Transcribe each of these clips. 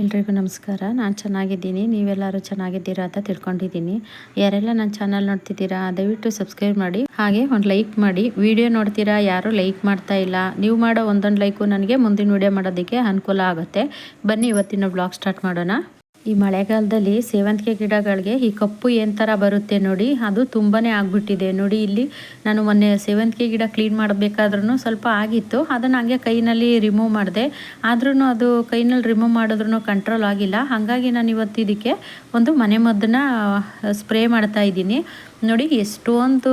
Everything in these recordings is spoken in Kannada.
ಎಲ್ರಿಗೂ ನಮಸ್ಕಾರ. ನಾನು ಚೆನ್ನಾಗಿದ್ದೀನಿ. ನೀವೆಲ್ಲರೂ ಚೆನ್ನಾಗಿದ್ದೀರಾ ಅಂತ ತಿಳ್ಕೊಂಡಿದ್ದೀನಿ. ಯಾರೆಲ್ಲ ನನ್ನ ಚಾನಲ್ ನೋಡ್ತಿದ್ದೀರಾ, ದಯವಿಟ್ಟು ಸಬ್ಸ್ಕ್ರೈಬ್ ಮಾಡಿ. ಹಾಗೆ ಒಂದು ಲೈಕ್ ಮಾಡಿ. ವಿಡಿಯೋ ನೋಡ್ತೀರಾ, ಯಾರು ಲೈಕ್ ಮಾಡ್ತಾ ಇಲ್ಲ. ನೀವು ಮಾಡೋ ಒಂದೊಂದು ಲೈಕು ನನಗೆ ಮುಂದಿನ ವಿಡಿಯೋ ಮಾಡೋದಕ್ಕೆ ಅನುಕೂಲ ಆಗುತ್ತೆ. ಬನ್ನಿ ಇವತ್ತಿನ ಬ್ಲಾಗ್ ಸ್ಟಾರ್ಟ್ ಮಾಡೋಣ. ಈ ಮಳೆಗಾಲದಲ್ಲಿ ಸೇವಂತಿಗೆ ಗಿಡಗಳಿಗೆ ಈ ಕಪ್ಪು ಏನು ಬರುತ್ತೆ ನೋಡಿ, ಅದು ತುಂಬಾ ಆಗಿಬಿಟ್ಟಿದೆ. ನೋಡಿ, ಇಲ್ಲಿ ನಾನು ಮೊನ್ನೆ ಸೇವಂತಿಗೆ ಗಿಡ ಕ್ಲೀನ್ ಮಾಡಬೇಕಾದ್ರೂ ಸ್ವಲ್ಪ ಆಗಿತ್ತು. ಅದನ್ನು ಹಾಗೆ ಕೈನಲ್ಲಿ ರಿಮೂವ್ ಮಾಡಿದೆ. ಆದ್ರೂ ಅದು ಕೈನಲ್ಲಿ ರಿಮೂವ್ ಮಾಡಿದ್ರೂ ಕಂಟ್ರೋಲ್ ಆಗಿಲ್ಲ. ಹಾಗಾಗಿ ನಾನು ಇವತ್ತು ಇದಕ್ಕೆ ಒಂದು ಮನೆ ಮದ್ದನ್ನ ಸ್ಪ್ರೇ ಮಾಡ್ತಾ ಇದ್ದೀನಿ. ನೋಡಿ, ಎಷ್ಟೊಂದು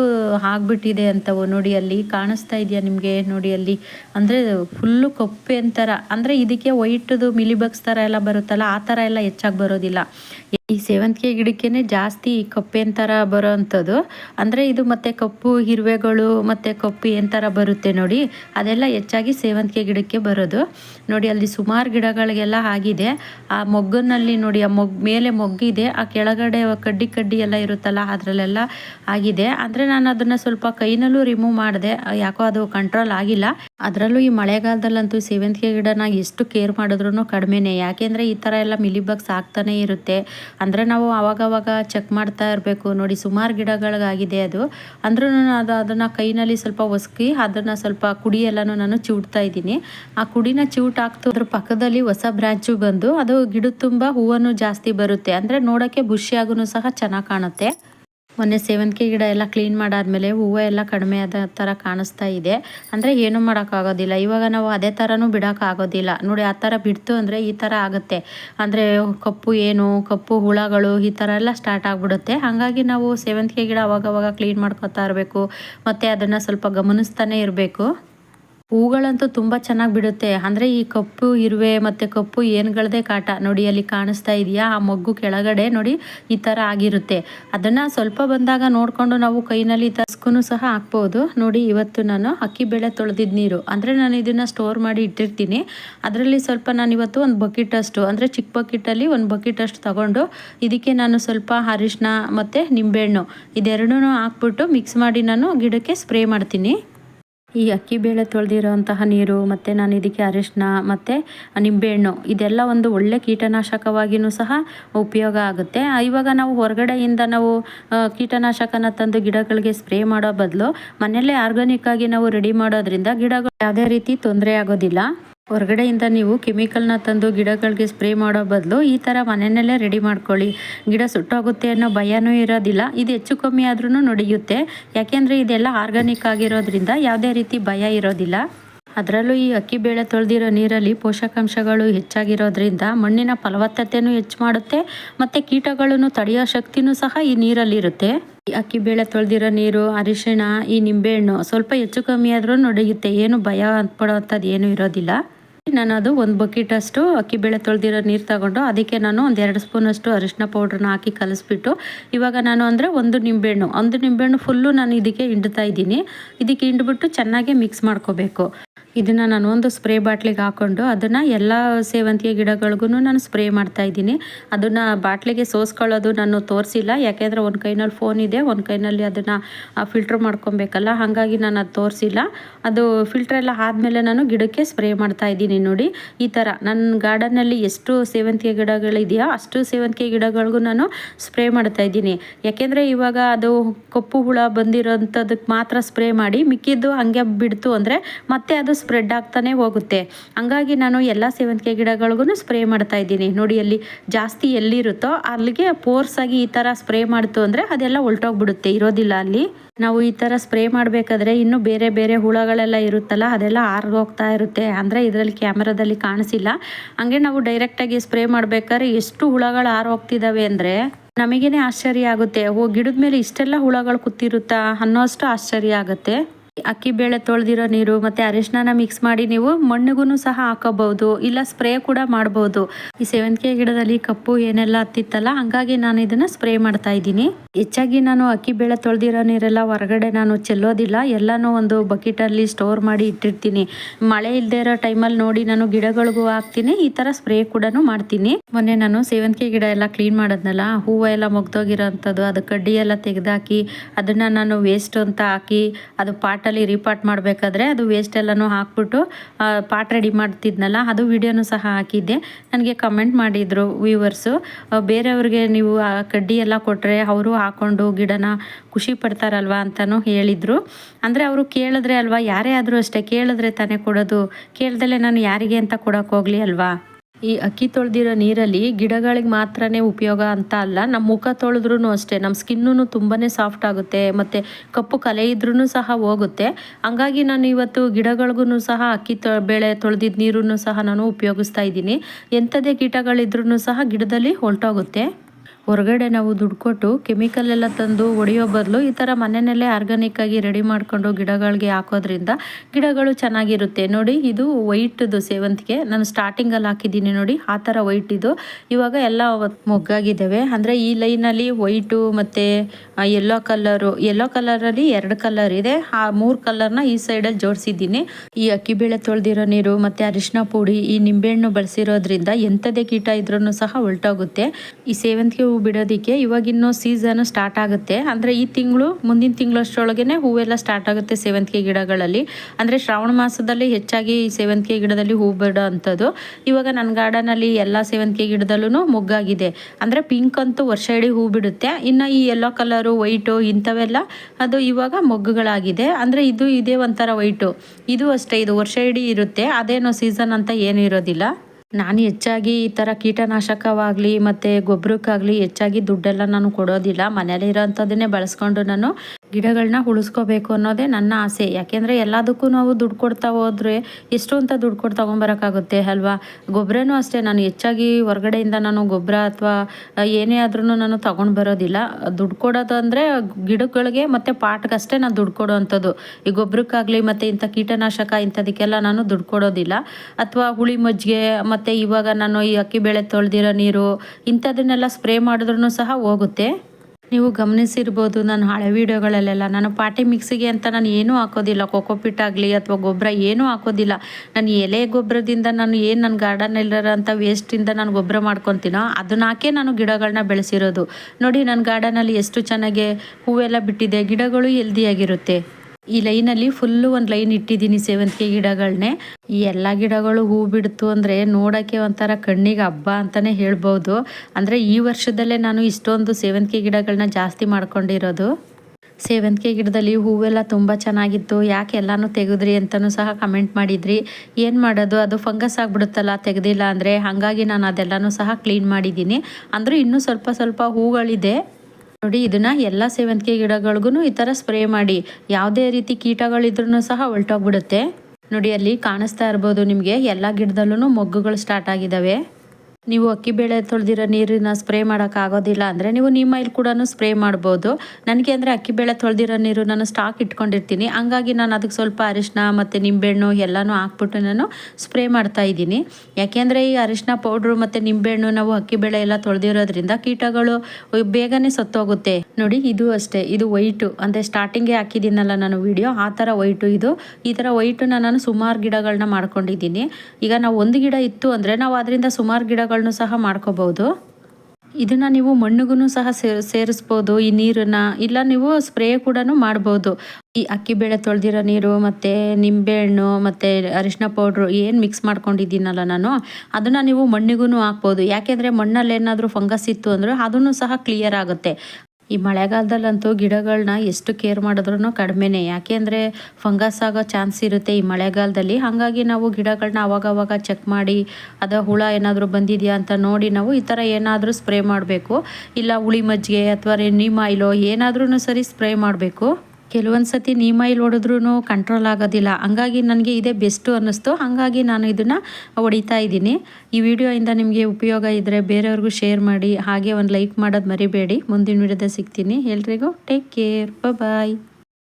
ಆಗಿಬಿಟ್ಟಿದೆ ಅಂತವು ನೋಡಿ ಅಲ್ಲಿ. ಕಾಣಿಸ್ತಾ ಇದೆಯಾ ನಿಮಗೆ? ನೋಡಿ ಅಲ್ಲಿ. ಅಂದರೆ ಫುಲ್ಲು ಕಪ್ಪೆ ಅಂತಾರ ಅಂದರೆ ಇದಕ್ಕೆ ವೈಟದು ಮಿಲಿಬಗ್ಸ್ ಥರ ಎಲ್ಲ ಬರುತ್ತಲ್ಲ, ಆ ಥರ ಎಲ್ಲ ಹೆಚ್ಚಾಗಿ ಬರೋದಿಲ್ಲ. ಈ ಸೇವಂತಿಗೆ ಗಿಡಕ್ಕೆ ಜಾಸ್ತಿ ಕಪ್ಪೇನ್ ಥರ ಬರೋ ಅಂದರೆ ಇದು ಮತ್ತೆ ಕಪ್ಪು ಇರುವೆಗಳು ಮತ್ತೆ ಕಪ್ಪು ಏನು ಥರ ಬರುತ್ತೆ ನೋಡಿ, ಅದೆಲ್ಲ ಹೆಚ್ಚಾಗಿ ಸೇವಂತಿಗೆ ಗಿಡಕ್ಕೆ ಬರೋದು. ನೋಡಿ, ಅಲ್ಲಿ ಸುಮಾರು ಗಿಡಗಳಿಗೆಲ್ಲ ಆಗಿದೆ. ಆ ಮೊಗ್ಗನಲ್ಲಿ ನೋಡಿ, ಆ ಮೊಗ್, ಮೇಲೆ ಮೊಗ್ಗಿದೆ. ಆ ಕೆಳಗಡೆ ಕಡ್ಡಿ ಕಡ್ಡಿ ಎಲ್ಲ ಇರುತ್ತಲ್ಲ, ಅದರಲ್ಲೆಲ್ಲ ಆಗಿದೆ. ಅಂದ್ರೆ ನಾನು ಅದನ್ನ ಸ್ವಲ್ಪ ಕೈನಲ್ಲೂ ರಿಮೂವ್ ಮಾಡಿದೆ. ಯಾಕೋ ಅದು ಕಂಟ್ರೋಲ್ ಆಗಿಲ್ಲ. ಅದರಲ್ಲೂ ಈ ಮಳೆಗಾಲದಲ್ಲಂತೂ ಸೇವಂತಿಗೆ ಗಿಡನ ಎಷ್ಟು ಕೇರ್ ಮಾಡಿದ್ರು ಕಡಿಮೆನೆ. ಯಾಕೆಂದ್ರೆ ಈ ತರ ಎಲ್ಲ ಮಿಲಿಬಗ್ಸ್ ಆಗ್ತಾನೆ ಇರುತ್ತೆ. ಅಂದರೆ ನಾವು ಅವಾಗವಾಗ ಚೆಕ್ ಮಾಡ್ತಾ ಇರಬೇಕು. ನೋಡಿ ಸುಮಾರು ಗಿಡಗಳಿಗಾಗಿದೆ ಅದು. ಅಂದ್ರೂ ಅದು ಅದನ್ನು ಕೈನಲ್ಲಿ ಸ್ವಲ್ಪ ಒಸಕಿ, ಅದನ್ನು ಸ್ವಲ್ಪ ಕುಡಿ ಎಲ್ಲನೂ ನಾನು ಚಿವುಟ್ತಾ ಇದ್ದೀನಿ. ಆ ಕುಡಿನ ಚಿವುಟ್ ಹಾಕ್ತು ಅದ್ರ ಪಕ್ಕದಲ್ಲಿ ಹೊಸ ಬ್ರ್ಯಾಂಚು ಬಂದು, ಅದು ಗಿಡದ ತುಂಬ ಹೂವನ್ನು ಜಾಸ್ತಿ ಬರುತ್ತೆ. ಅಂದರೆ ನೋಡೋಕ್ಕೆ ಬುಷಿಯಾಗೂ ಸಹ ಚೆನ್ನಾಗಿ ಕಾಣುತ್ತೆ. ಮೊನ್ನೆ ಸೇವಂತಿಗೆ ಗಿಡ ಎಲ್ಲ ಕ್ಲೀನ್ ಮಾಡಾದ್ಮೇಲೆ ಹೂವು ಎಲ್ಲ ಕಡಿಮೆ ಆದ ಥರ ಕಾಣಿಸ್ತಾ ಇದೆ. ಅಂದರೆ ಏನೂ ಮಾಡೋಕ್ಕಾಗೋದಿಲ್ಲ. ಇವಾಗ ನಾವು ಅದೇ ಥರನೂ ಬಿಡೋಕ್ಕಾಗೋದಿಲ್ಲ. ನೋಡಿ, ಆ ಥರ ಬಿಡ್ತು ಅಂದರೆ ಈ ಥರ ಆಗುತ್ತೆ. ಅಂದರೆ ಕಪ್ಪು ಏನು, ಕಪ್ಪು ಹುಳಗಳು ಈ ಥರ ಎಲ್ಲ ಸ್ಟಾರ್ಟ್ ಆಗಿಬಿಡುತ್ತೆ. ಹಾಗಾಗಿ ನಾವು ಸೇವಂತಿಗೆ ಗಿಡ ಅವಾಗವಾಗ ಕ್ಲೀನ್ ಮಾಡ್ಕೊತಾ ಇರಬೇಕು. ಮತ್ತು ಅದನ್ನು ಸ್ವಲ್ಪ ಗಮನಿಸ್ತಾನೆ ಇರಬೇಕು. ಹೂಗಳಂತೂ ತುಂಬ ಚೆನ್ನಾಗಿ ಬಿಡುತ್ತೆ. ಅಂದರೆ ಈ ಕಪ್ಪು, ಇರುವೆ ಮತ್ತು ಕಪ್ಪು ಏನುಗಳದೇ ಕಾಟ ನೋಡಿ ಅಲ್ಲಿ ಕಾಣಿಸ್ತಾ ಇದೆಯಾ? ಆ ಮಗ್ಗು ಕೆಳಗಡೆ ನೋಡಿ ಈ ಥರ ಆಗಿರುತ್ತೆ. ಅದನ್ನು ಸ್ವಲ್ಪ ಬಂದಾಗ ನೋಡಿಕೊಂಡು ನಾವು ಕೈನಲ್ಲಿ ತಸ್ಕೂ ಸಹ ಹಾಕ್ಬೋದು. ನೋಡಿ, ಇವತ್ತು ನಾನು ಅಕ್ಕಿ ಬೇಳೆ ತೊಳೆದಿದ್ದ ನೀರು. ಅಂದರೆ ನಾನು ಇದನ್ನು ಸ್ಟೋರ್ ಮಾಡಿ ಇಟ್ಟಿರ್ತೀನಿ. ಅದರಲ್ಲಿ ಸ್ವಲ್ಪ ನಾನು ಇವತ್ತು ಒಂದು ಬಕೆಟ್ ಅಷ್ಟು, ಅಂದರೆ ಚಿಕ್ಕ ಬಕೆಟಲ್ಲಿ ಒಂದು ಬಕೆಟ್ ಅಷ್ಟು ತಗೊಂಡು ಇದಕ್ಕೆ ನಾನು ಸ್ವಲ್ಪ ಅರಿಶಿನ ಮತ್ತು ನಿಂಬೆಹಣ್ಣು ಇದೆರಡೂ ಹಾಕ್ಬಿಟ್ಟು ಮಿಕ್ಸ್ ಮಾಡಿ ನಾನು ಗಿಡಕ್ಕೆ ಸ್ಪ್ರೇ ಮಾಡ್ತೀನಿ. ಈ ಅಕ್ಕಿ ಬೇಳೆ ತೊಳೆದಿರೋವಂತಹ ನೀರು, ಮತ್ತು ನಾನು ಇದಕ್ಕೆ ಅರಿಶಿನ, ಮತ್ತು ನಿಂಬೆಹಣ್ಣು, ಇದೆಲ್ಲ ಒಂದು ಒಳ್ಳೆ ಕೀಟನಾಶಕವಾಗಿಯೂ ಸಹ ಉಪಯೋಗ ಆಗುತ್ತೆ. ಇವಾಗ ನಾವು ಹೊರಗಡೆಯಿಂದ ನಾವು ಕೀಟನಾಶಕನ ತಂದು ಗಿಡಗಳಿಗೆ ಸ್ಪ್ರೇ ಮಾಡೋ ಬದಲು ಮನೆಯಲ್ಲೇ ಆರ್ಗಾನಿಕ್ ಆಗಿ ನಾವು ರೆಡಿ ಮಾಡೋದ್ರಿಂದ ಗಿಡಗಳು ಯಾವುದೇ ರೀತಿ ತೊಂದರೆ ಆಗೋದಿಲ್ಲ. ಹೊರಗಡೆಯಿಂದ ನೀವು ಕೆಮಿಕಲ್ನ ತಂದು ಗಿಡಗಳಿಗೆ ಸ್ಪ್ರೇ ಮಾಡೋ ಬದಲು ಈ ಥರ ಮನೆಯಲ್ಲೇ ರೆಡಿ ಮಾಡ್ಕೊಳ್ಳಿ. ಗಿಡ ಸುಟ್ಟೋಗುತ್ತೆ ಅನ್ನೋ ಭಯನೂ ಇರೋದಿಲ್ಲ. ಇದು ಹೆಚ್ಚು ಕಮ್ಮಿ ಆದ್ರೂ ನಡೆಯುತ್ತೆ. ಯಾಕೆಂದರೆ ಇದೆಲ್ಲ ಆರ್ಗಾನಿಕ್ ಆಗಿರೋದ್ರಿಂದ ಯಾವುದೇ ರೀತಿ ಭಯ ಇರೋದಿಲ್ಲ. ಅದರಲ್ಲೂ ಈ ಅಕ್ಕಿ ಬೇಳೆ ತೊಳೆದಿರೋ ನೀರಲ್ಲಿ ಪೋಷಕಾಂಶಗಳು ಹೆಚ್ಚಾಗಿರೋದ್ರಿಂದ ಮಣ್ಣಿನ ಫಲವತ್ತತೆನೂ ಹೆಚ್ಚು ಮಾಡುತ್ತೆ. ಮತ್ತು ಕೀಟಗಳನ್ನು ತಡೆಯೋ ಶಕ್ತಿನೂ ಸಹ ಈ ನೀರಲ್ಲಿರುತ್ತೆ. ಅಕ್ಕಿ ಬೇಳೆ ತೊಳೆದಿರೋ ನೀರು, ಅರಿಶಿಣ, ಈ ನಿಂಬೆಹಣ್ಣು ಸ್ವಲ್ಪ ಹೆಚ್ಚು ಕಮ್ಮಿ ಆದರೂ ನಡೆಯುತ್ತೆ. ಏನು ಭಯ ಪಡೋವಂಥದ್ದು ಏನೂ ಇರೋದಿಲ್ಲ. ನಾನು ಅದು ಒಂದು ಬಕೆಟ್ ಅಷ್ಟು ಅಕ್ಕಿ ಬೇಳೆ ತೊಳೆದಿರೋ ನೀರು ತಗೊಂಡು ಅದಕ್ಕೆ ನಾನು ಒಂದು ಎರಡು ಸ್ಪೂನಷ್ಟು ಅರಿಶಿನ ಪೌಡ್ರನ್ನ ಹಾಕಿ ಕಲಿಸ್ಬಿಟ್ಟು ಇವಾಗ ನಾನು ಅಂದರೆ ಒಂದು ನಿಂಬೆಹಣ್ಣು. ಒಂದು ನಿಂಬೆಹಣ್ಣು ಫುಲ್ಲು ನಾನು ಇದಕ್ಕೆ ಹಿಂಡ್ತಾ ಇದ್ದೀನಿ. ಇದಕ್ಕೆ ಹಿಂಡ್ಬಿಟ್ಟು ಚೆನ್ನಾಗಿ ಮಿಕ್ಸ್ ಮಾಡ್ಕೋಬೇಕು. ಇದನ್ನು ನಾನು ಒಂದು ಸ್ಪ್ರೇ ಬಾಟ್ಲಿಗೆ ಹಾಕ್ಕೊಂಡು ಅದನ್ನು ಎಲ್ಲ ಸೇವಂತಿಗೆ ಗಿಡಗಳಿಗೂ ನಾನು ಸ್ಪ್ರೇ ಮಾಡ್ತಾ ಇದ್ದೀನಿ. ಅದನ್ನು ಬಾಟ್ಲಿಗೆ ಸೋಸ್ಕೊಳ್ಳೋದು ನಾನು ತೋರಿಸಿಲ್ಲ. ಯಾಕೆಂದರೆ ಒಂದು ಕೈನಲ್ಲಿ ಫೋನ್ ಇದೆ, ಒಂದು ಕೈನಲ್ಲಿ ಅದನ್ನು ಫಿಲ್ಟ್ರ್ ಮಾಡ್ಕೊಬೇಕಲ್ಲ, ಹಾಗಾಗಿ ನಾನು ಅದು ತೋರಿಸಿಲ್ಲ. ಅದು ಫಿಲ್ಟ್ರ್ ಎಲ್ಲ ಆದಮೇಲೆ ನಾನು ಗಿಡಕ್ಕೆ ಸ್ಪ್ರೇ ಮಾಡ್ತಾ ಇದ್ದೀನಿ ನೋಡಿ. ಈ ಥರ ನನ್ನ ಗಾರ್ಡನ್ನಲ್ಲಿ ಎಷ್ಟು ಸೇವಂತಿಗೆ ಗಿಡಗಳಿದೆಯೋ ಅಷ್ಟು ಸೇವಂತಿಗೆ ಗಿಡಗಳಿಗೂ ನಾನು ಸ್ಪ್ರೇ ಮಾಡ್ತಾ ಇದ್ದೀನಿ. ಯಾಕೆಂದರೆ ಇವಾಗ ಅದು ಕಪ್ಪು ಹುಳ ಬಂದಿರೋಂಥದಕ್ಕೆ ಮಾತ್ರ ಸ್ಪ್ರೇ ಮಾಡಿ, ಮಿಕ್ಕಿದ್ದು ಹಂಗೆ ಬಿಡ್ತು ಅಂದರೆ ಮತ್ತೆ ಅದು ಸ್ಪ್ರೆಡ್ ಆಗ್ತಾನೆ ಹೋಗುತ್ತೆ. ಹಂಗಾಗಿ ನಾನು ಎಲ್ಲ ಸೇವಂತಿಗೆ ಗಿಡಗಳಿಗೂ ಸ್ಪ್ರೇ ಮಾಡ್ತಾ ಇದ್ದೀನಿ. ನೋಡಿ ಅಲ್ಲಿ ಜಾಸ್ತಿ ಎಲ್ಲಿರುತ್ತೋ ಅಲ್ಲಿಗೆ ಫೋರ್ಸ್ ಆಗಿ ಈ ಥರ ಸ್ಪ್ರೇ ಮಾಡ್ತು ಅಂದರೆ ಅದೆಲ್ಲ ಹೊಲ್ಟೋಗ್ಬಿಡುತ್ತೆ ಇರೋದಿಲ್ಲ ಅಲ್ಲಿ. ನಾವು ಈ ಥರ ಸ್ಪ್ರೇ ಮಾಡಬೇಕಾದ್ರೆ ಇನ್ನೂ ಬೇರೆ ಬೇರೆ ಹುಳಗಳೆಲ್ಲ ಇರುತ್ತಲ್ಲ, ಅದೆಲ್ಲ ಆರ್ಗೋಗ್ತಾ ಇರುತ್ತೆ. ಅಂದರೆ ಇದರಲ್ಲಿ ಕ್ಯಾಮ್ರಾದಲ್ಲಿ ಕಾಣಿಸಿಲ್ಲ. ಹಂಗೆ ನಾವು ಡೈರೆಕ್ಟಾಗಿ ಸ್ಪ್ರೇ ಮಾಡಬೇಕಾದ್ರೆ ಎಷ್ಟು ಹುಳಗಳು ಆರೋಗ್ತಿದ್ದಾವೆ ಅಂದರೆ ನಮಗೇನೆ ಆಶ್ಚರ್ಯ ಆಗುತ್ತೆ. ಓ, ಗಿಡದ ಮೇಲೆ ಇಷ್ಟೆಲ್ಲ ಹುಳಗಳು ಕೂತಿರುತ್ತಾ ಅನ್ನೋಷ್ಟು ಆಶ್ಚರ್ಯ ಆಗುತ್ತೆ. ಅಕ್ಕಿ ಬೇಳೆ ತೊಳೆದಿರೋ ನೀರು ಮತ್ತು ಅರಿಶಿನ ಮಿಕ್ಸ್ ಮಾಡಿ ನೀವು ಮಣ್ಣಿಗೂ ಸಹ ಹಾಕೋಬಹುದು, ಇಲ್ಲ ಸ್ಪ್ರೇ ಕೂಡ ಮಾಡ್ಬೋದು. ಈ ಸೇವಂತಿಗೆ ಗಿಡದಲ್ಲಿ ಕಪ್ಪು ಏನೆಲ್ಲ ಹತ್ತಿತ್ತಲ್ಲ, ಹಂಗಾಗಿ ನಾನು ಇದನ್ನ ಸ್ಪ್ರೇ ಮಾಡ್ತಾ ಇದ್ದೀನಿ. ಹೆಚ್ಚಾಗಿ ನಾನು ಅಕ್ಕಿ ಬೇಳೆ ತೊಳೆದಿರೋ ನೀರೆಲ್ಲ ಹೊರಗಡೆ ನಾನು ಚೆಲ್ಲೋದಿಲ್ಲ, ಎಲ್ಲಾನು ಒಂದು ಬಕೆಟಲ್ಲಿ ಸ್ಟೋರ್ ಮಾಡಿ ಇಟ್ಟಿರ್ತೀನಿ. ಮಳೆ ಇಲ್ಲದೆ ಇರೋ ಟೈಮಲ್ಲಿ ನೋಡಿ ನಾನು ಗಿಡಗಳಿಗೂ ಹಾಕ್ತೀನಿ, ಈ ಥರ ಸ್ಪ್ರೇ ಕೂಡ ಮಾಡ್ತೀನಿ. ಮೊನ್ನೆ ನಾನು ಸೇವಂತಿಗೆ ಗಿಡ ಎಲ್ಲ ಕ್ಲೀನ್ ಮಾಡೋದ್ನಲ್ಲ, ಹೂವು ಎಲ್ಲ ಮುಗ್ದೋಗಿರೋ ಅದು ಕಡ್ಡಿ ಎಲ್ಲ ತೆಗೆದಾಕಿ ಅದನ್ನು ನಾನು ವೇಸ್ಟ್ ಅಂತ ಹಾಕಿ, ಅದು ಪಾಟ ಪಾಟಲ್ಲಿ ರೀಪಾಟ್ ಮಾಡಬೇಕಾದ್ರೆ ಅದು ವೇಸ್ಟ್ ಎಲ್ಲನೂ ಹಾಕ್ಬಿಟ್ಟು ಪಾಟ್ ರೆಡಿ ಮಾಡ್ತಿದ್ನಲ್ಲ, ಅದು ವಿಡಿಯೋನು ಸಹ ಹಾಕಿದ್ದೆ. ನನಗೆ ಕಮೆಂಟ್ ಮಾಡಿದರು ವ್ಯೂವರ್ಸು ಬೇರೆಯವ್ರಿಗೆ ನೀವು ಆ ಕಡ್ಡಿ ಎಲ್ಲ ಕೊಟ್ಟರೆ ಅವರು ಹಾಕ್ಕೊಂಡು ಗಿಡನ ಖುಷಿ ಪಡ್ತಾರಲ್ವಾ ಅಂತಲೂ ಹೇಳಿದರು. ಅಂದರೆ ಅವರು ಕೇಳಿದ್ರೆ ಅಲ್ವಾ, ಯಾರೇ ಆದರೂ ಅಷ್ಟೇ ಕೇಳಿದ್ರೆ ತಾನೇ ಕೊಡೋದು. ಕೇಳ್ದಲೆ ನಾನು ಯಾರಿಗೆ ಅಂತ ಕೊಡೋಕ್ಕೋಗಲಿ ಅಲ್ವಾ? ಈ ಅಕ್ಕಿ ತೊಳೆದಿರೋ ನೀರಲ್ಲಿ ಗಿಡಗಳಿಗೆ ಮಾತ್ರನೇ ಉಪಯೋಗ ಅಂತ ಅಲ್ಲ ನಮ್ಮ ಮುಖ ತೊಳೆದ್ರೂ ಅಷ್ಟೇ ನಮ್ಮ ಸ್ಕಿನ್ನೂ ತುಂಬಾ ಸಾಫ್ಟ್ ಆಗುತ್ತೆ, ಮತ್ತು ಕಪ್ಪು ಕಲೆ ಇದ್ರೂ ಸಹ ಹೋಗುತ್ತೆ. ಹಂಗಾಗಿ ನಾನು ಇವತ್ತು ಗಿಡಗಳಿಗೂ ಸಹ ಅಕ್ಕಿ ತೊ ಬೆಳೆ ತೊಳೆದಿದ್ದ ನೀರನ್ನು ಸಹ ನಾನು ಉಪಯೋಗಿಸ್ತಾ ಇದ್ದೀನಿ. ಎಂಥದೇ ಕೀಟಗಳಿದ್ರೂ ಸಹ ಗಿಡದಲ್ಲಿ ಹೊರಟೋಗುತ್ತೆ ಹೊರಗಡೆ ನಾವು ದುಡ್ಡು ಕೊಟ್ಟು ಕೆಮಿಕಲ್ ಎಲ್ಲ ತಂದು ಹೊಡೆಯೋ ಬದಲು ಈ ಥರ ಮನೆಯಲ್ಲೇ ಆರ್ಗಾನಿಕ್ ಆಗಿ ರೆಡಿ ಮಾಡಿಕೊಂಡು ಗಿಡಗಳಿಗೆ ಹಾಕೋದ್ರಿಂದ ಗಿಡಗಳು ಚೆನ್ನಾಗಿರುತ್ತೆ. ನೋಡಿ, ಇದು ವೈಟ್ದು ಸೇವಂತಿಗೆ. ನಾನು ಸ್ಟಾರ್ಟಿಂಗಲ್ಲಿ ಹಾಕಿದ್ದೀನಿ ನೋಡಿ, ಆ ಥರ ವೈಟ್ ಇದು. ಇವಾಗ ಎಲ್ಲ ಮೊಗ್ಗಾಗಿದ್ದಾವೆ. ಅಂದರೆ ಈ ಲೈನಲ್ಲಿ ವೈಟು ಮತ್ತು ಯೆಲ್ಲೋ ಕಲರು ಯೆಲ್ಲೋ ಕಲರಲ್ಲಿ ಎರಡು ಕಲರ್ ಇದೆ. ಆ ಮೂರು ಕಲರ್ನ ಈ ಸೈಡಲ್ಲಿ ಜೋಡಿಸಿದ್ದೀನಿ. ಈ ಅಕ್ಕಿ ಬೇಳೆ ತೊಳೆದಿರೋ ನೀರು ಮತ್ತು ಅರಿಶಿನ ಪುಡಿ ಈ ನಿಂಬೆಹಣ್ಣು ಬಳಸಿರೋದ್ರಿಂದ ಎಂಥದೇ ಕೀಟ ಇದ್ರೂ ಸಹ ಹೊಲ್ಟೋಗುತ್ತೆ ಈ ಸೇವಂತಿಗೆ ಹೂ ಬಿಡೋದಕ್ಕೆ ಇವಾಗಿನ್ನೂ ಸೀಸನ್ ಸ್ಟಾರ್ಟ್ ಆಗುತ್ತೆ. ಅಂದರೆ ಈ ತಿಂಗಳು, ಮುಂದಿನ ತಿಂಗಳಷ್ಟರೊಳಗೇ ಹೂವೆಲ್ಲ ಸ್ಟಾರ್ಟ್ ಆಗುತ್ತೆ ಸೇವಂತಿಗೆ ಗಿಡಗಳಲ್ಲಿ. ಅಂದರೆ ಶ್ರಾವಣ ಮಾಸದಲ್ಲಿ ಹೆಚ್ಚಾಗಿ ಈ ಸೇವಂತಿಗೆ ಗಿಡದಲ್ಲಿ ಹೂ ಬಿಡೋ ಅಂಥದ್ದು ಇವಾಗ ನನ್ನ ಗಾರ್ಡನಲ್ಲಿ ಎಲ್ಲ ಸೇವಂತಿಗೆ ಗಿಡದಲ್ಲೂ ಮೊಗ್ಗಾಗಿದೆ. ಅಂದರೆ ಪಿಂಕ್ ಅಂತೂ ವರ್ಷ ಇಡೀ ಹೂ ಬಿಡುತ್ತೆ. ಇನ್ನು ಈ ಯೆಲ್ಲೋ ಕಲರು ವೈಟು ಇಂಥವೆಲ್ಲ ಅದು ಇವಾಗ ಮೊಗ್ಗುಗಳಾಗಿದೆ. ಅಂದರೆ ಇದು ಇದೇ ಒಂಥರ ವೈಟು ಇದು ಅಷ್ಟೇ, ಇದು ವರ್ಷ ಇಡೀ ಇರುತ್ತೆ. ಅದೇನೋ ಸೀಸನ್ ಅಂತ ಏನೂ ಇರೋದಿಲ್ಲ ನಾನು ಹೆಚ್ಚಾಗಿ ಈ ಥರ ಕೀಟನಾಶಕವಾಗಲಿ ಮತ್ತು ಗೊಬ್ಬರಕ್ಕಾಗಲಿ ಹೆಚ್ಚಾಗಿ ದುಡ್ಡೆಲ್ಲ ನಾನು ಕೊಡೋದಿಲ್ಲ. ಮನೇಲಿರೋ ಅಂಥದ್ದನ್ನೇ ಬಳಸ್ಕೊಂಡು ನಾನು ಗಿಡಗಳನ್ನ ಉಳಿಸ್ಕೋಬೇಕು ಅನ್ನೋದೇ ನನ್ನ ಆಸೆ. ಯಾಕೆಂದರೆ ಎಲ್ಲದಕ್ಕೂ ನಾವು ದುಡ್ಡು ಕೊಡ್ತಾ ಹೋದರೆ ಎಷ್ಟು ಅಂತ ದುಡ್ಡು ಕೊಟ್ಟು ತೊಗೊಂಬರೋಕ್ಕಾಗುತ್ತೆ ಅಲ್ವಾ? ಗೊಬ್ಬರನೂ ಅಷ್ಟೇ. ನಾನು ಹೆಚ್ಚಾಗಿ ಹೊರಗಡೆಯಿಂದ ನಾನು ಗೊಬ್ಬರ ಅಥವಾ ಏನೇ ಆದ್ರೂ ನಾನು ತೊಗೊಂಡು ಬರೋದಿಲ್ಲ. ದುಡ್ಡು ಕೊಡೋದು ಅಂದರೆ ಗಿಡಗಳಿಗೆ ಮತ್ತು ಪಾಟ್ಗಷ್ಟೇ ನಾನು ದುಡ್ಡು ಕೊಡೋ ಅಂಥದ್ದು ಈ ಗೊಬ್ಬರಕ್ಕಾಗಲಿ ಮತ್ತು ಇಂಥ ಕೀಟನಾಶಕ ಇಂಥದಕ್ಕೆಲ್ಲ ನಾನು ದುಡ್ಡು ಕೊಡೋದಿಲ್ಲ. ಅಥವಾ ಹುಳಿ ಮಜ್ಜಿಗೆ ಮತ್ತು ಇವಾಗ ನಾನು ಈ ಅಕ್ಕಿ ಬೆಳೆ ತೊಳೆದಿರೋ ನೀರು ಇಂಥದನ್ನೆಲ್ಲ ಸ್ಪ್ರೇ ಮಾಡಿದ್ರೂ ಸಹ ಹೋಗುತ್ತೆ. ನೀವು ಗಮನಿಸಿರ್ಬೋದು, ನಾನು ಹಳೆ ವೀಡಿಯೋಗಳಲ್ಲೆಲ್ಲ, ನಾನು ಪಾಟಿ ಮಿಕ್ಸಿಗೆ ಅಂತ ನಾನು ಏನೂ ಹಾಕೋದಿಲ್ಲ. ಕೊಕೋಪಿಟ್ ಆಗಲಿ ಅಥವಾ ಗೊಬ್ಬರ ಏನೂ ಹಾಕೋದಿಲ್ಲ. ನಾನು ಎಲೆ ಗೊಬ್ಬರದಿಂದ ನಾನು ಏನು ನನ್ನ ಗಾರ್ಡನಲ್ಲಿರೋಂಥ ವೇಸ್ಟಿಂದ ನಾನು ಗೊಬ್ಬರ ಮಾಡ್ಕೊತೀನೋ, ಅದನ್ನ ಹಾಕೇ ನಾನು ಗಿಡಗಳನ್ನ ಬೆಳೆಸಿರೋದು. ನೋಡಿ ನನ್ನ ಗಾರ್ಡನಲ್ಲಿ ಎಷ್ಟು ಚೆನ್ನಾಗಿ ಹೂವೆಲ್ಲ ಬಿಟ್ಟಿದೆ. ಗಿಡಗಳು ಹೆಲ್ದಿಯಾಗಿರುತ್ತೆ ಈ ಲೈನಲ್ಲಿ ಫುಲ್ಲು ಒಂದು ಲೈನ್ ಇಟ್ಟಿದ್ದೀನಿ ಸೇವಂತಿಗೆ ಗಿಡಗಳನ್ನೇ ಈ ಎಲ್ಲ ಗಿಡಗಳು ಹೂ ಬಿಡ್ತು ಅಂದರೆ ನೋಡೋಕ್ಕೆ ಒಂಥರ ಕಣ್ಣಿಗೆ ಹಬ್ಬ ಅಂತಲೇ ಹೇಳ್ಬೋದು. ಅಂದರೆ ಈ ವರ್ಷದಲ್ಲೇ ನಾನು ಇಷ್ಟೊಂದು ಸೇವಂತಿಗೆ ಗಿಡಗಳನ್ನ ಜಾಸ್ತಿ ಮಾಡ್ಕೊಂಡಿರೋದು. ಸೇವಂತಿಗೆ ಗಿಡದಲ್ಲಿ ಹೂವೆಲ್ಲ ತುಂಬ ಚೆನ್ನಾಗಿತ್ತು. ಯಾಕೆ ಎಲ್ಲನೂ ತೆಗೆದ್ರಿ ಅಂತಲೂ ಸಹ ಕಮೆಂಟ್ ಮಾಡಿದ್ರಿ. ಏನು ಮಾಡೋದು? ಅದು ಫಂಗಸ್ ಆಗಿಬಿಡುತ್ತಲ್ಲ, ತೆಗೆದಿಲ್ಲ ಅಂದರೆ. ಹಾಗಾಗಿ ನಾನು ಅದೆಲ್ಲನೂ ಸಹ ಕ್ಲೀನ್ ಮಾಡಿದ್ದೀನಿ. ಅಂದರೂ ಇನ್ನೂ ಸ್ವಲ್ಪ ಸ್ವಲ್ಪ ಹೂಗಳಿದೆ. ನೋಡಿ, ಇದನ್ನ ಎಲ್ಲ ಸೇವಂತಿಗೆ ಗಿಡಗಳಿಗೂ ಈ ತರ ಸ್ಪ್ರೇ ಮಾಡಿ. ಯಾವುದೇ ರೀತಿ ಕೀಟಗಳಿದ್ರೂ ಸಹ ಹೊಲ್ಟೋಗ್ಬಿಡುತ್ತೆ. ನೋಡಿ, ಅಲ್ಲಿ ಕಾಣಿಸ್ತಾ ಇರ್ಬೋದು ನಿಮಗೆ. ಎಲ್ಲ ಗಿಡದಲ್ಲೂ ಮೊಗ್ಗುಗಳು ಸ್ಟಾರ್ಟ್ ಆಗಿದ್ದಾವೆ ನೀವು ಅಕ್ಕಿ ಬೇಳೆ ತೊಳೆದಿರೋ ನೀರನ್ನ ಸ್ಪ್ರೇ ಮಾಡೋಕ್ಕಾಗೋದಿಲ್ಲ ಅಂದರೆ ನೀವು ನಿಮ್ಮ ಕೂಡನು ಕೂಡ ಸ್ಪ್ರೇ ಮಾಡ್ಬೋದು. ನನಗೆ ಅಂದರೆ ಅಕ್ಕಿ ಬೇಳೆ ತೊಳೆದಿರೋ ನೀರು ನಾನು ಸ್ಟಾಕ್ ಇಟ್ಕೊಂಡಿರ್ತೀನಿ. ಹಂಗಾಗಿ ನಾನು ಅದಕ್ಕೆ ಸ್ವಲ್ಪ ಅರಿಶಿನ ಮತ್ತು ನಿಂಬೆಹಣ್ಣು ಎಲ್ಲನೂ ಹಾಕ್ಬಿಟ್ಟು ನಾನು ಸ್ಪ್ರೇ ಮಾಡ್ತಾ ಇದ್ದೀನಿ. ಯಾಕೆಂದರೆ ಈ ಅರಿಶಿನ ಪೌಡ್ರು ಮತ್ತು ನಿಂಬೆಹಣ್ಣು ನಾವು ಅಕ್ಕಿ ಬೇಳೆ ಎಲ್ಲ ತೊಳೆದಿರೋದ್ರಿಂದ ಕೀಟಗಳು ಬೇಗನೆ ಸತ್ತೋಗುತ್ತೆ. ನೋಡಿ ಇದು ಅಷ್ಟೇ, ಇದು ವೈಟು ಅಂದರೆ ಸ್ಟಾರ್ಟಿಂಗೇ ಹಾಕಿದ್ದೀನಲ್ಲ ನಾನು ವಿಡಿಯೋ ಆ ಥರ ವೈಟು ಇದು. ಈ ಥರ ವೈಟನ್ನ ನಾನು ಸುಮಾರು ಗಿಡಗಳನ್ನ ಮಾಡ್ಕೊಂಡಿದ್ದೀನಿ. ಈಗ ನಾವು ಒಂದು ಗಿಡ ಇತ್ತು ಅಂದರೆ ನಾವು ಅದರಿಂದ ಸುಮಾರು ಗಿಡಗಳು ಸಹ ಮಾಡ್ಕೋಬಹುದು. ಇದನ್ನು ನೀವು ಮಣ್ಣಿಗೂ ಸಹ ಸೇರಿಸ್ಬೋದು, ಈ ನೀರನ್ನ, ಇಲ್ಲ ನೀವು ಸ್ಪ್ರೇ ಕೂಡ ಮಾಡ್ಬೋದು. ಈ ಅಕ್ಕಿ ಬೇಳೆ ತೊಳೆದಿರೋ ನೀರು, ಮತ್ತು ನಿಂಬೆಹಣ್ಣು, ಮತ್ತು ಅರಿಶಿನ ಪೌಡ್ರು ಏನು ಮಿಕ್ಸ್ ಮಾಡ್ಕೊಂಡಿದ್ದೀನಲ್ಲ ನಾನು, ಅದನ್ನು ನೀವು ಮಣ್ಣಿಗೂ ಹಾಕ್ಬೋದು. ಯಾಕೆಂದರೆ ಮಣ್ಣಲ್ಲಿ ಏನಾದರೂ ಫಂಗಸ್ ಇತ್ತು ಅಂದರೆ ಅದನ್ನು ಸಹ ಕ್ಲಿಯರ್ ಆಗುತ್ತೆ. ಈ ಮಳೆಗಾಲದಲ್ಲಂತೂ ಗಿಡಗಳನ್ನ ಎಷ್ಟು ಕೇರ್ ಮಾಡಿದ್ರೂ ಕಡಿಮೆನೇ. ಯಾಕೆಂದರೆ ಫಂಗಸ್ ಆಗೋ ಚಾನ್ಸ್ ಇರುತ್ತೆ ಈ ಮಳೆಗಾಲದಲ್ಲಿ. ಹಾಗಾಗಿ ನಾವು ಗಿಡಗಳನ್ನ ಅವಾಗವಾಗ ಚೆಕ್ ಮಾಡಿ, ಅದ ಹುಳ ಏನಾದರೂ ಬಂದಿದೆಯಾ ಅಂತ ನೋಡಿ ನಾವು ಈ ಥರ ಏನಾದರೂ ಸ್ಪ್ರೇ ಮಾಡಬೇಕು. ಇಲ್ಲ ಹುಳಿ ಮಜ್ಜಿಗೆ ಅಥವಾ ನೀಮ್ ಆಯಿಲೋ ಏನಾದ್ರೂ ಸರಿ ಸ್ಪ್ರೇ ಮಾಡಬೇಕು. ಕೆಲವೊಂದು ಸತಿ ನೀಮೈಲ್ ಹೊಡೆದ್ರೂ ಕಂಟ್ರೋಲ್ ಆಗೋದಿಲ್ಲ. ಹಂಗಾಗಿ ನನಗೆ ಇದೇ ಬೆಸ್ಟು ಅನ್ನಿಸ್ತು. ಹಾಗಾಗಿ ನಾನು ಇದನ್ನು ಹೊಡಿತಾ ಇದ್ದೀನಿ. ಈ ವಿಡಿಯೋಯಿಂದ ನಿಮಗೆ ಉಪಯೋಗ ಇದ್ದರೆ ಬೇರೆಯವ್ರಿಗೂ ಶೇರ್ ಮಾಡಿ, ಹಾಗೆ ಒಂದು ಲೈಕ್ ಮಾಡೋದು ಮರಿಬೇಡಿ. ಮುಂದಿನ ವಿಡಿಯೋದ ಸಿಗ್ತೀನಿ. ಎಲ್ರಿಗೂ ಟೇಕ್ ಕೇರ್ ಬಾಯ್